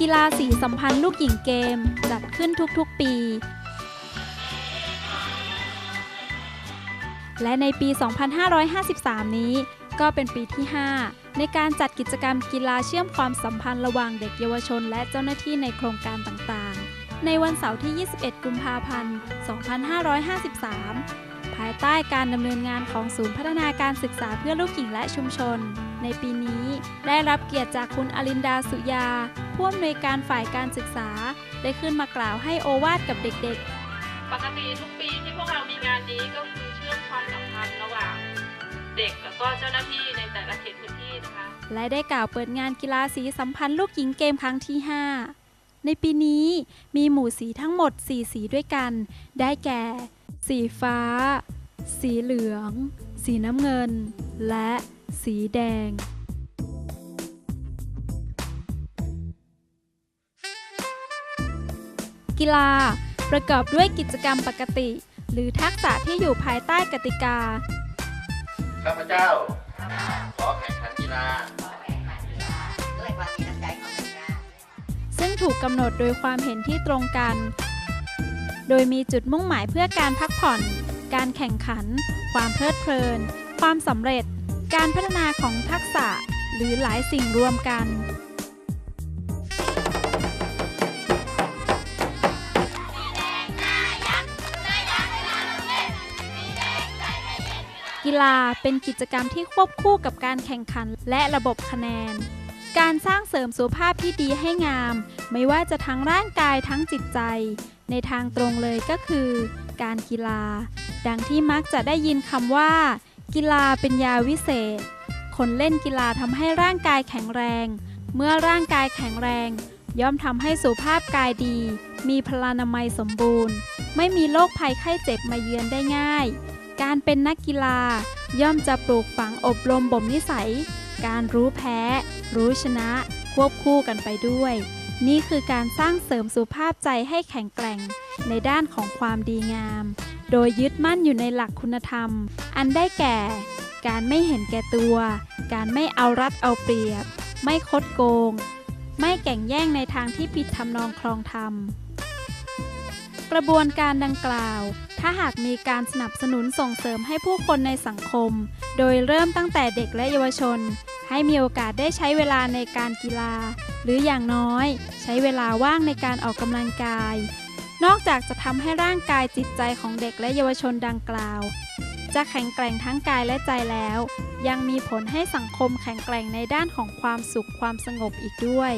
กีฬาสีสัมพันธ์ลูกหญิงเกม จัดขึ้นทุกๆปี และในปี 2553 นี้ ก็เป็นปีที่ 5 ในการจัดกิจกรรมกีฬาเชื่อมความสัมพันธ์ระหว่างเด็กเยาวชนและเจ้าหน้าที่ในโครงการต่างๆ ในวันเสาร์ที่ 21 กุมภาพันธ์ 2553ายใต้การดำเนินงานของศูนย์พัฒนาการศึกษาเพื่อลูกหญิงและชุมชน ในปีนี้ได้รับเกียรติจากคุณอลินดาสุยา ผู้อำนวยการฝ่ายการศึกษา ได้ขึ้นมากล่าวให้โอวาทกับเด็กๆ ปกติทุกปีที่พวกเรามีงานนี้ก็คือเชื่อมความสัมพันธ์ระหว่างเด็กแล้วก็เจ้าหน้าที่ในแต่ละเขตพื้นที่นะคะ และได้กล่าวเปิดงานกีฬาสีสัมพันธ์ลูกหญิงเกมครั้งที่ 5 ในปีนี้มีหมู่สีทั้งหมด 4 สีด้วยกัน ได้แก่ สีฟ้า สีเหลือง สีน้ำเงิน และสีแดงกีฬาประกอบด้วยกิจกรรมปกติ หรือทักษะที่อยู่ภายใต้กติกา ข้าพเจ้า ขอแข่งขันกีฬาด้วยความมีน้ำใจของนักกีฬาซึ่งถูกกำหนดโดยความเห็นที่ตรงกัน โดยมีจุดมุ่งหมายเพื่อการพักผ่อน การแข่งขัน ความเพลิดเพลิน ความสำเร็จ การพัฒนาของทักษะ หรือหลายสิ่งรวมกันกีฬาเป็นกิจกรรมที่ควบคู่กับการแข่งขันและระบบคะแนน การสร้างเสริมสุขภาพที่ดีให้งาม ไม่ว่าจะทั้งร่างกายทั้งจิตใจ ในทางตรงเลยก็คือ การกีฬา ดังที่มักจะได้ยินคำว่า กีฬาเป็นยาวิเศษ คนเล่นกีฬาทำให้ร่างกายแข็งแรง เมื่อร่างกายแข็งแรง ย่อมทำให้สุขภาพกายดี มีพลานามัยสมบูรณ์ ไม่มีโรคภัยไข้เจ็บมาเยือนได้ง่าย การเป็นนักกีฬาย่อมจะปลูกฝังอบรมบ่มนิสัย การรู้แพ้ รู้ชนะ ควบคู่กันไปด้วย นี่คือการสร้างเสริมสุภาพใจให้แข็งแกร่งในด้านของความดีงาม โดยยึดมั่นอยู่ในหลักคุณธรรม อันได้แก่ การไม่เห็นแก่ตัว การไม่เอารัดเอาเปรียบ ไม่คดโกง ไม่แก่งแย่งในทางที่ผิดทำนองครองธรรม กระบวนการดังกล่าว ถ้าหากมีการสนับสนุนส่งเสริมให้ผู้คนในสังคม โดยเริ่มตั้งแต่เด็กและเยาวชน ให้มีโอกาสได้ใช้เวลาในการกีฬา หรืออย่างน้อย ใช้เวลาว่างในการออกกำลังกาย นอกจากจะทำให้ร่างกายจิตใจของเด็กและเยาวชนดังกล่าว จะแข็งแกร่งทั้งกายและใจแล้ว ยังมีผลให้สังคมแข็งแกร่งในด้านของความสุขความสงบอีกด้วย